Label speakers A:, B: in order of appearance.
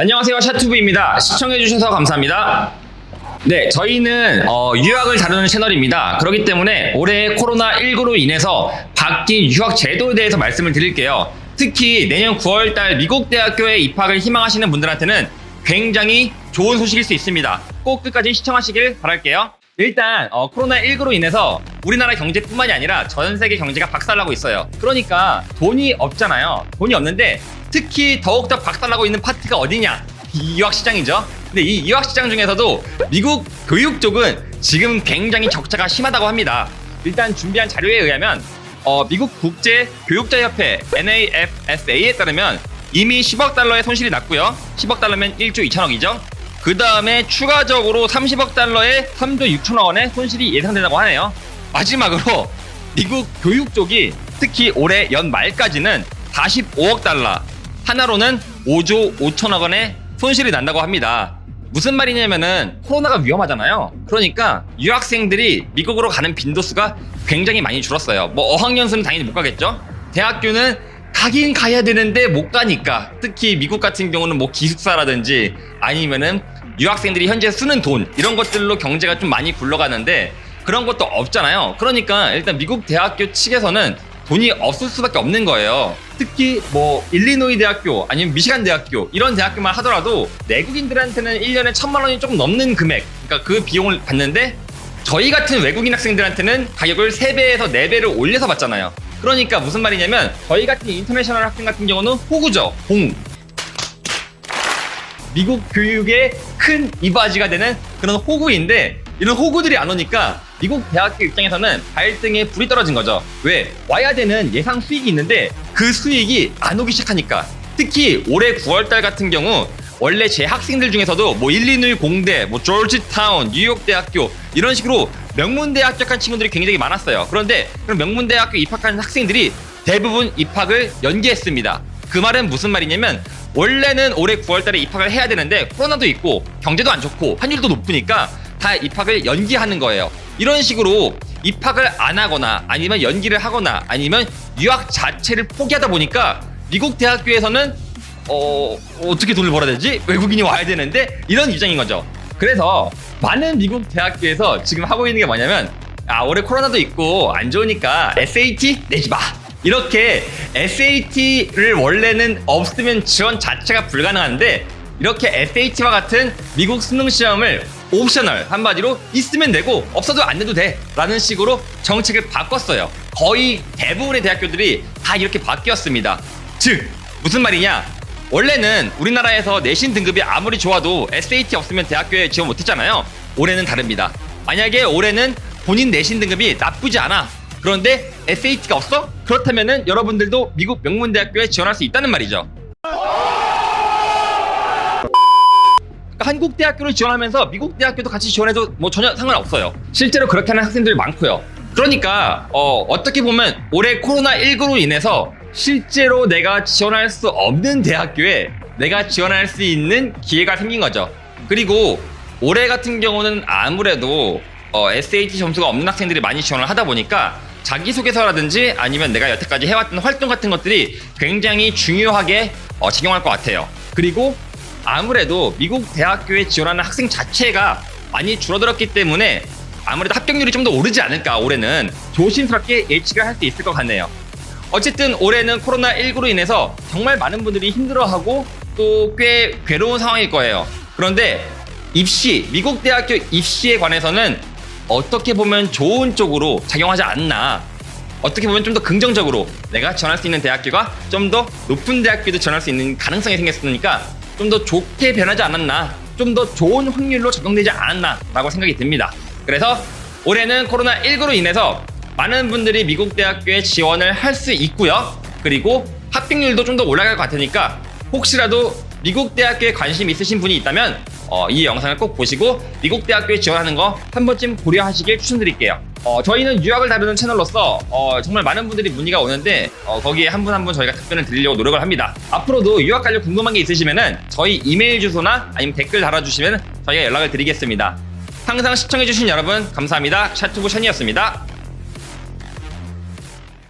A: 안녕하세요. 샤투브입니다. 시청해주셔서 감사합니다. 네 저희는 어, 유학을 다루는 채널입니다. 그렇기 때문에 올해 코로나19로 인해서 바뀐 유학 제도에 대해서 말씀을 드릴게요. 특히 내년 9월달 미국 대학교에 입학을 희망하시는 분들한테는 굉장히 좋은 소식일 수 있습니다. 꼭 끝까지 시청하시길 바랄게요 일단 어, 코로나19로 인해서 우리나라 경제뿐만이 아니라 전 세계 경제가 박살나고 있어요. 그러니까 돈이 없잖아요. 돈이 없는데 특히 더욱더 박살나고 있는 파트가 어디냐? 이 유학 시장이죠. 근데 이 유학 시장 중에서도 미국 교육 쪽은 지금 굉장히 적자가 심하다고 합니다. 일단 준비한 자료에 의하면 어, 미국 국제 교육자 협회 NAFSA에 따르면 이미 10억 달러의 손실이 났고요. 10억 달러면 1조 2천억이죠. 그 다음에 추가적으로 30억 달러의 3조 6천억 원의 손실이 예상된다고 하네요. 마지막으로 미국 교육 쪽이 특히 올해 연말까지는 45억 달러, 하나로는 5조 5천억 원의 손실이 난다고 합니다. 무슨 말이냐면은 코로나가 위험하잖아요. 그러니까 유학생들이 미국으로 가는 빈도수가 굉장히 많이 줄었어요. 뭐 어학연수는 당연히 못 가겠죠. 대학교는 가긴 가야 되는데 못 가니까 특히 미국 같은 경우는 뭐 기숙사라든지 아니면은 유학생들이 현재 쓰는 돈 이런 것들로 경제가 좀 많이 굴러가는데 그런 것도 없잖아요. 그러니까 일단 미국 대학교 측에서는 돈이 없을 수밖에 없는 거예요. 특히 뭐 일리노이 대학교 아니면 미시간 대학교 이런 대학교만 하더라도 내국인들한테는 1년에 천만 원이 조금 넘는 금액 그러니까 그 비용을 받는데 저희 같은 외국인 학생들한테는 가격을 3배에서 4배를 올려서 받잖아요. 그러니까 무슨 말이냐면 저희 같은 인터내셔널 학생 같은 경우는 호구죠. 봉. 미국 교육의 큰 이바지가 되는 그런 호구인데 이런 호구들이 안 오니까 미국 대학교 입장에서는 발등에 불이 떨어진 거죠. 왜? 와야 되는 예상 수익이 있는데 그 수익이 안 오기 시작하니까 특히 올해 9월달 같은 경우 원래 제 학생들 중에서도 뭐 일리누이 공대, 뭐 조지타운, 뉴욕 대학교 이런 식으로 명문대 합격한 친구들이 굉장히 많았어요. 그런데 그런 명문대 학교 입학한 학생들이 대부분 입학을 연기했습니다. 그 말은 무슨 말이냐면 원래는 올해 9월달에 입학을 해야 되는데 코로나도 있고 경제도 안 좋고 환율도 높으니까 다 입학을 연기하는 거예요. 이런 식으로 입학을 안 하거나 아니면 연기를 하거나 아니면 유학 자체를 포기하다 보니까 미국 대학교에서는 어 어떻게 돈을 벌어야 되지? 외국인이 와야 되는데 이런 입장인 거죠. 그래서 많은 미국 대학교에서 지금 하고 있는 게 뭐냐면 아 올해 코로나도 있고 안 좋으니까 SAT 내지 마. 이렇게 SAT를 원래는 없으면 지원 자체가 불가능한데 이렇게 SAT와 같은 미국 수능 시험을 옵셔널 한마디로 있으면 되고 없어도 안 내도 돼 라는 식으로 정책을 바꿨어요 거의 대부분의 대학교들이 다 이렇게 바뀌었습니다 즉 무슨 말이냐 원래는 우리나라에서 내신 등급이 아무리 좋아도 SAT 없으면 대학교에 지원 못했잖아요 올해는 다릅니다 만약에 올해는 본인 내신 등급이 나쁘지 않아 그런데 SAT가 없어? 그렇다면은 여러분들도 미국 명문 대학교에 지원할 수 있다는 말이죠 그러니까 한국 대학교를 지원하면서 미국 대학교도 같이 지원해도 뭐 전혀 상관없어요. 실제로 그렇게 하는 학생들이 많고요. 그러니까 어, 어떻게 보면 올해 코로나 19로 인해서 실제로 내가 지원할 수 없는 대학교에 내가 지원할 수 있는 기회가 생긴 거죠. 그리고 올해 같은 경우는 아무래도 어, SAT 점수가 없는 학생들이 많이 지원을 하다 보니까 자기소개서라든지 아니면 내가 여태까지 해왔던 활동 같은 것들이 굉장히 중요하게 어, 작용할 것 같아요. 그리고 아무래도 미국 대학교에 지원하는 학생 자체가 많이 줄어들었기 때문에 아무래도 합격률이 좀 더 오르지 않을까 올해는 조심스럽게 예측을 할 수 있을 것 같네요. 어쨌든 올해는 코로나19로 인해서 정말 많은 분들이 힘들어하고 또 꽤 괴로운 상황일 거예요. 그런데 입시, 미국 대학교 입시에 관해서는 어떻게 보면 좋은 쪽으로 작용하지 않나. 어떻게 보면 좀 더 긍정적으로 내가 지원할 수 있는 대학교가 좀 더 높은 대학교도 지원할 수 있는 가능성이 생겼으니까 좀 더 좋게 변하지 않았나. 좀 더 좋은 확률로 적용되지 않았나라고 생각이 듭니다. 그래서 올해는 코로나19로 인해서 많은 분들이 미국 대학교에 지원을 할 수 있고요. 그리고 합격률도 좀 더 올라갈 것 같으니까 혹시라도 미국 대학교에 관심 있으신 분이 있다면 어, 이 영상을 꼭 보시고 미국 대학교에 지원하는 거 한 번쯤 고려하시길 추천드릴게요. 어, 저희는 유학을 다루는 채널로서 어, 정말 많은 분들이 문의가 오는데 어, 거기에 한 분 한 분 저희가 답변을 드리려고 노력을 합니다. 앞으로도 유학 관련 궁금한 게 있으시면은 저희 이메일 주소나 아니면 댓글 달아주시면 저희가 연락을 드리겠습니다. 항상 시청해주신 여러분 감사합니다. 샤투브 션이었습니다.